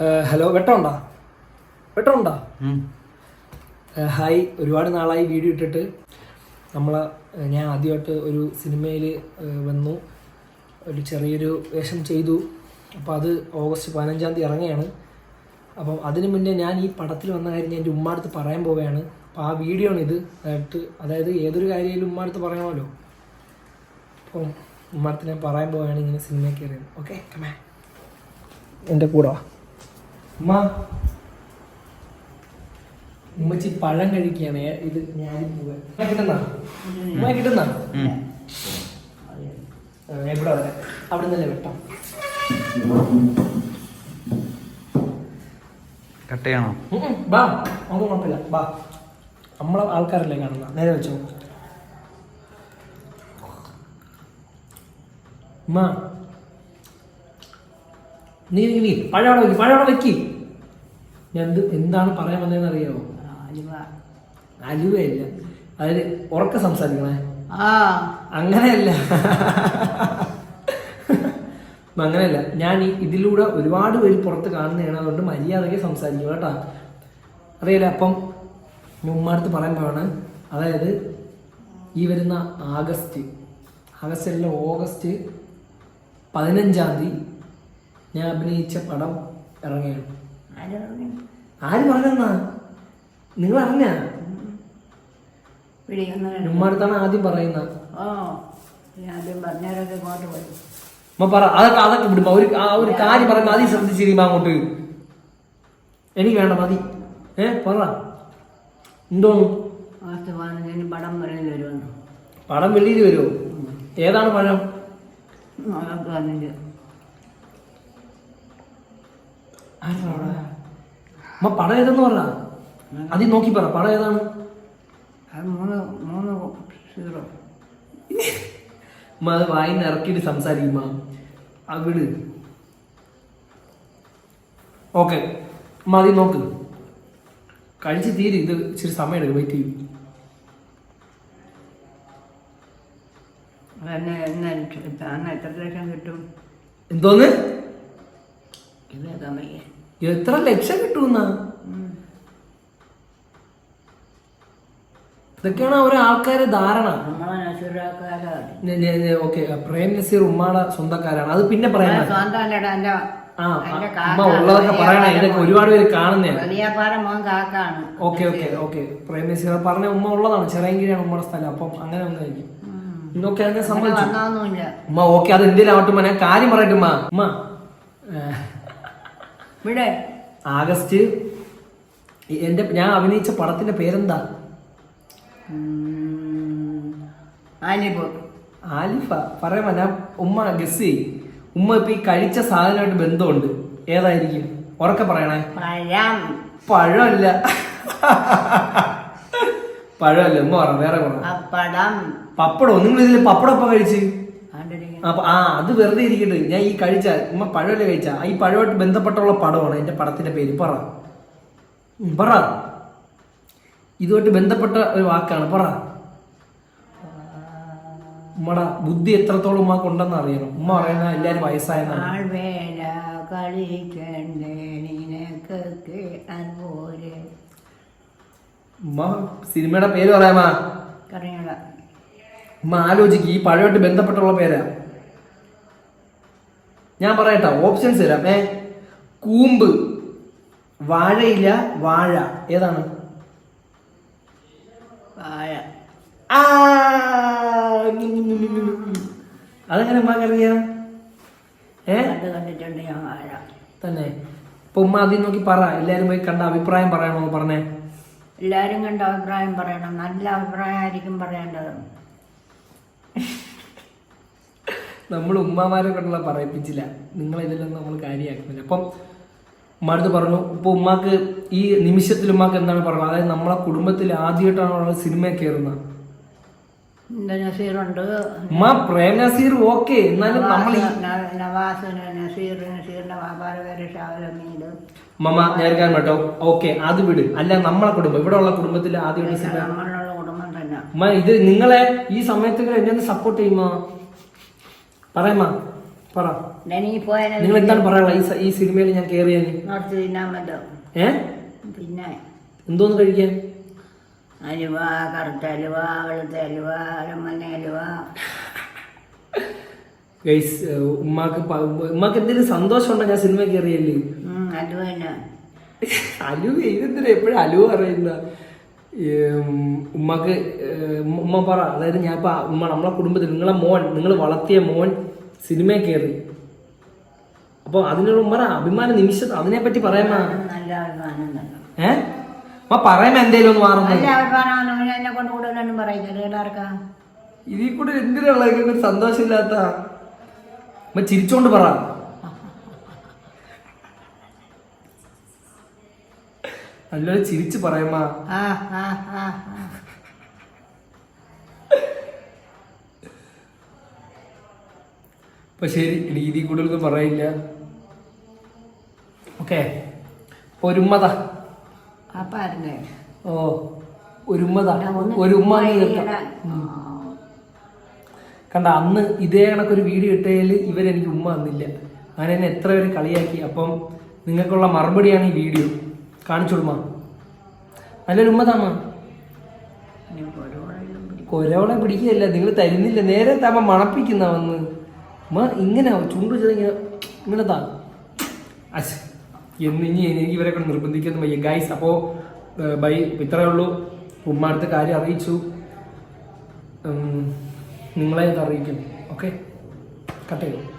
Hello വെട്ടമുണ്ടാ? വെട്ടമുണ്ടാ? Hi. ഒരുപാട് നാളായി video ഇട്ടിട്ട് നമ്മൾ ഞാൻ ആദ്യമായിട്ട് ഒരു സിനിമയിൽ വന്നു. ഒരു ചെറിയൊരു വേഷം ചെയ്തു. അപ്പോൾ അത് ഓഗസ്റ്റ് പതിനഞ്ചാം തീയതി ഇറങ്ങുകയാണ്. അപ്പം അതിനു മുന്നേ ഞാൻ ഈ പടത്തിൽ വന്ന കാര്യം ഞാൻ എന്റെ ഉമ്മാടുത്ത് പറയാൻ പോവുകയാണ്. അപ്പോൾ ആ വീഡിയോ ആണ് ഇത് അതായത് അതായത് ഏതൊരു കാര്യമായാലും ഉമ്മാടുത്ത് പറയണമല്ലോ. അപ്പം ഉമ്മാടുത്ത് ഞാൻ പറയാൻ പോവുകയാണ് ഇങ്ങനെ സിനിമയൊക്കെ കയറിയത്. ഓക്കെ കമേ എന്റെ കൂടെ. ഉമ്മ. ഉമ്മച്ചി പഴം കഴിക്കുകയാണ്. ഇത് ഞാൻ കിട്ടുന്ന? ഉമ്മ കിട്ടുന്ന? എവിടെ വരാം. അവിടെ നിന്നല്ലേ വെട്ടാം. കട്ട് ചെയ്യണോ ബാ ഒന്നും കുഴപ്പമില്ല. ബാ. നമ്മളെ ആൾക്കാരല്ലേ കാണുന്ന. നേരെ വെച്ചോ. ഉമ്മ. നീ നീ നീ പഴം അവിടെ വെക്കി പഴം വെക്കി. ഞാൻ എന്ത് എന്താണ് പറയാൻ വന്നതെന്ന് അറിയാമോ അലുവയല്ല. അതായത് ഉറക്ക സംസാരിക്കണേ. ആ. അങ്ങനെയല്ല. അങ്ങനെയല്ല. ഞാൻ ഈ ഇതിലൂടെ ഒരുപാട് പേര് പുറത്ത് കാണുന്നതാണ്. അതുകൊണ്ട് മര്യാദയ്ക്ക് സംസാരിക്കും കേട്ടാ. അറിയില്ല അപ്പം ഉമ്മാടുത്ത് പറയാൻ പോവാണ്. അതായത് ഈ വരുന്ന ആഗസ്റ്റ് ആഗസ്റ്റ് അല്ല ഓഗസ്റ്റ് പതിനഞ്ചാം തീയതി ഞാൻ അഭിനയിച്ച പടം ഇറങ്ങിയാണ് ആര് പറഞ്ഞാ നിങ്ങൾ അറിഞ്ഞ ഉമ്മാടുത്താണ് ആദ്യം പറയുന്ന പറ അതൊക്കെ അതൊക്കെ വിടുമ്പോ ഒരു ആ ഒരു കാര്യം പറയുമ്പോ അതി ശ്രദ്ധിച്ചിരിക്കുമ്പോ അങ്ങോട്ട് എനിക്ക് വേണ്ട മതി ഏ പറ എന്തോന്നു പടം പറയുന്നത് വരുമോ പടം വെളിയിൽ വരുമോ ഏതാണ് പഴം നമുക്ക് പതിനഞ്ച് ആരാ അവിടെ? അമ്മ പടം ഏതെന്ന് പറഞ്ഞ? അതി നോക്കി പറ പടം ഏതാണ്? അത് വായിന്ന് ഇറക്കിയിട്ട് സംസാരിക്കുമ്പോ ആ വിട്. ഓക്കെ. അമ്മ അതി നോക്ക്. കഴിച്ച് തീരെ ഇത് ഇച്ചിരി സമയം എടുക്കും വെയിറ്റ് ചെയ്യും എന്തോന്ന്? ഇത് കമ്മയ്ക്ക് എത്ര ലക്ഷം കിട്ടുന്ന ഇതൊക്കെയാണ് ഓരോ ആൾക്കാരെ ധാരണ. ഓക്കെ പ്രേം നസീർ ഉമ്മാടെ സ്വന്തക്കാരാണ്. അത് പിന്നെ പറയാൻ ആ അമ്മ ഉള്ളതൊക്കെ പറയണ ഇതൊക്കെ ഒരുപാട് പേര് കാണുന്നതാണ്. Okay okay okay. Prem Nazir പറഞ്ഞ ഉമ്മ ഉള്ളതാണ്. ചെറിയങ്കിരിയാണ് ഉമ്മയുടെ സ്ഥലം. അപ്പം അങ്ങനെ ഒന്നായിരിക്കും ഇന്നൊക്കെ അതിനെ സംബന്ധിച്ചു. ഉമ്മ ഓക്കെ അത് എന്തിനാവട്ടെ ഉമ്മ? ഞാൻ കാര്യം പറയട്ടെ ഉമ്മ. ഇവിടെ ആഗസ്റ്റ് എന്റെ എന്റെ ഞാൻ അഭിനയിച്ച പടത്തിന്റെ പേരെന്താ? ആലിഫ. പറയാമ ഞാൻ ഉമ്മ ഗസ് ഉമ്മ ഇപ്പൊ ഈ കഴിച്ച സാധനമായിട്ട് ബന്ധമുണ്ട്. ഏതായിരിക്കും? ഉറക്കെ പറയണേ. പഴം. പഴമല്ല. പഴമല്ല ഉമ്മ പറ വേറെ പറഞ്ഞു പപ്പടം. പപ്പടോ നിങ്ങൾ ഇതിൽ പപ്പടം ഒപ്പം കഴിച്ച്? അപ്പൊ ആ അത് വെറുതെ ഇരിക്കട്ടെ. ഞാൻ ഈ കഴിച്ച ഉമ്മ പഴമല്ലേ കഴിച്ച ഈ പഴമായിട്ട് ബന്ധപ്പെട്ടുള്ള പടമാണ് എന്റെ പടത്തിന്റെ പേര്. പറ. പറ. ഇതുമായിട്ട് ബന്ധപ്പെട്ട ഒരു വാക്കാണ്. പറ. ഉമ്മടെ ബുദ്ധി എത്രത്തോളം ഉമ്മക്ക് ഉണ്ടെന്ന് അറിയണം. ഉമ്മ പറയുന്ന എല്ലാരും വയസ്സായെന്നാണ്. ഉമ്മ സിനിമയുടെ പേര് പറയാമാ? ഉമ്മ ആലോചിക്ക്. ഈ പഴയമായിട്ട് ബന്ധപ്പെട്ടുള്ള പേരാ. ഞാൻ പറയട്ടോ ഓപ്ഷൻസ് തരാം. ഏ കൂമ്പ് വാഴയില്ല വാഴ. ഏതാണ്? വാഴ. അതെങ്ങനെ ഉമ്മക്ക് അറിയാം ഏ? കണ്ട് കണ്ടിട്ടുണ്ട് ഞാൻ വാഴ. തന്നെ. ഇപ്പൊ ഉമ്മ ആദ്യം നോക്കി പറ. എല്ലാരും പോയി കണ്ട അഭിപ്രായം പറയണോ പറഞ്ഞേ. എല്ലാരും കണ്ട അഭിപ്രായം പറയണം. നല്ല അഭിപ്രായമായിരിക്കും പറയേണ്ടത്. നമ്മൾ ഉമ്മമാരെ കൊണ്ടുള്ള പറയിപ്പിച്ചില്ല. നിങ്ങൾ ഇതിലൊന്നും നമ്മൾ കാര്യമാക്കുന്നില്ല അപ്പം ഉമ്മാടുത്ത് പറഞ്ഞു ഇപ്പൊ ഉമ്മാക്ക് ഈ നിമിഷത്തിൽ ഉമ്മാക്ക് എന്താണ് പറയുന്നത് അതായത് നമ്മളെ കുടുംബത്തിൽ ആദ്യമായിട്ടാണ് ഉള്ള സിനിമ കയറുന്നത്? നസീറുണ്ട് ഉമ്മ പ്രേം നസീർ ഓക്കെ. എന്നാലും നമ്മൾ നവാസ് നസീർ നസീറിന്റെ വ്യാപാര പേര് ഷാവലമീട് മമ്മ ഞാൻ കാരണം കേട്ടോ ഓക്കെ അത് വിട്. അല്ല നമ്മളെ കുടുംബം. ഇവിടെ ഉള്ള കുടുംബത്തിൽ ആദ്യമായിട്ട് സിനിമ നമ്മളുള്ള കുടുംബം തന്നെ. ഉമ്മ ഇത് നിങ്ങളെ ഈ സമയത്തൊക്കെ എന്നെ ഒന്ന് സപ്പോർട്ട് ചെയ്യുമോ പറയമ്മ പറ. നിങ്ങൾ എന്താണ് പറയാനുള്ള ഈ സിനിമയിൽ ഞാൻ കേറിയത് ഏ? പിന്നെ. എന്തോന്ന് കഴിക്കാൻ? അലുവ കറുത്ത അലുവ വെളുത്ത അലുവ അരമന അലുവ. ഗൈസ് ഉമ്മാക്ക് ഉമ്മാക്ക് എന്തെങ്കിലും സന്തോഷം ഉണ്ടോ ഞാൻ സിനിമ കയറിയല്ലേ അലുവ അലുവ ഇതെന്തിനാ എപ്പോഴും അലുവ അറിയുന്ന ഉമ്മക്ക് ഉമ്മ പറ. അതായത് ഞാൻ ഇപ്പൊ ഉമ്മ നമ്മളെ കുടുംബത്തിൽ നിങ്ങളെ മോൻ നിങ്ങൾ വളർത്തിയ മോൻ സിനിമ കയറി അപ്പൊ അതിനൊരു ഉമ്മറ അഭിമാന നിമിഷം അതിനെ പറ്റി പറയാമോ ഏ? ഉമ്മ പറയാമ എന്തേലും ഒന്ന് എല്ലാവർക്കാ ഇതിൽ കൂടെ എന്തിനാ ഒരു സന്തോഷമില്ലാത്ത ഉമ്മ ചിരിച്ചോണ്ട് പറ. നല്ലൊരു ചിരിച്ചു പറയാമ. ആ ആ ആ ആ. അപ്പൊ ശരി ഇതിൽ കൂടുതലൊന്നും പറയില്ല. ഓക്കെ ഒരുമ്മത. ഓ ഒരുമ്മത. ഒരുമ്മ കണ്ട അന്ന് ഇതേ കണക്കൊരു വീഡിയോ ഇട്ടതിൽ ഇവരെനിക്ക് ഉമ്മ തന്നില്ല അങ്ങനെ എന്നെ എത്ര പേര് കളിയാക്കി. അപ്പം നിങ്ങൾക്കുള്ള മറുപടിയാണ് ഈ വീഡിയോ. കാണിച്ചു കൊടുമ്മ. നല്ലൊരു ഉമ്മതാമ്മ കൊരവളെ പിടിക്കുകയല്ല നിങ്ങൾ തരുന്നില്ല. നേരെ താമ മണപ്പിക്കുന്ന വന്ന്. ഉമ്മ ഇങ്ങനെ ചുണ്ടു ചെയ്ത് ഇങ്ങനെ താ. അശ്. എന്ന് ഇനി എനിക്ക് ഇവരെ കൊണ്ട് നിർബന്ധിക്കുന്നു വയ്യ. ഗൈസ് അപ്പോൾ ബൈ. ഇത്രയേ ഉള്ളൂ. ഉമ്മ അടുത്ത കാര്യം അറിയിച്ചു. നിങ്ങളെ അറിയിക്കും. ഓക്കെ കട്ട് ചെയ്തു.